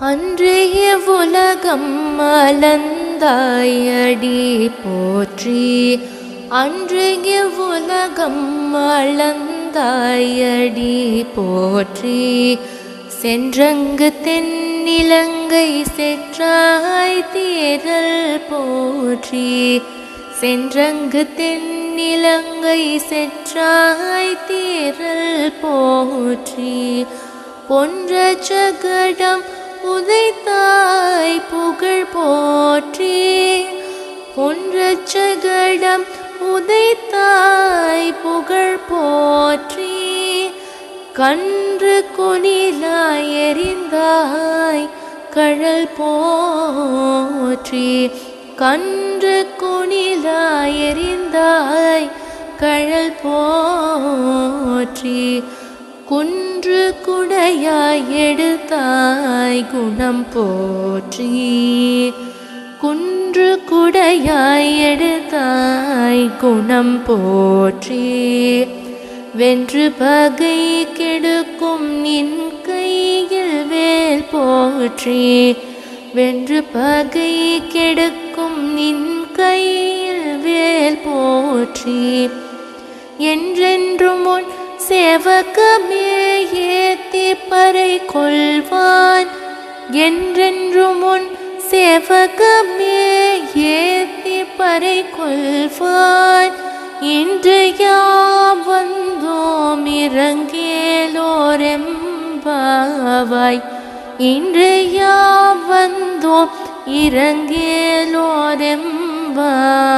அன்றைய உலகம் மலந்தாயடி போற்றி. அன்றைய உலகம் மலந்தாயடி போற்றி. சென்றங்கு தென்னிலங்கை செற்றாய் தேரல் போற்றி. சென்றங்கு தென்னிலங்கை செற்றாய் தேரல் போற்றி. பொன்ற சகடம் உதைத்தாய் புகழ் போற்றி. பொன்றச்சகடம் உதைத்தாய் புகழ் போற்றி. கன்று கொனிலாய் எறிந்தாய் கழல் போற்றி. கன்று கொனிலாய் எறிந்தாய் கழல் போற்றி. குன்று குடையாய் எடுத்தாய் குணம் போற்றி. குன்று குடையாய் எடுத்தாய் குணம் போற்றி. வென்று பகை கெடுக்கும் நின் கையில் வேல் போற்றி. வென்று பகை கெடுக்கும் நின் கையில் வேல் போற்றி. என்றென்றும் உன் சேவகமே ஏத்தி பறை கொள்வான். என்றென்றும் உன் சேவகமே ஏத்தி பறை கொள்வாய். இன்று யாம் வந்தோம் இறங்கேலோரெம்பாவாய். இன்று யாம் வந்தோம் இறங்கேலோரெம்பாவாய்.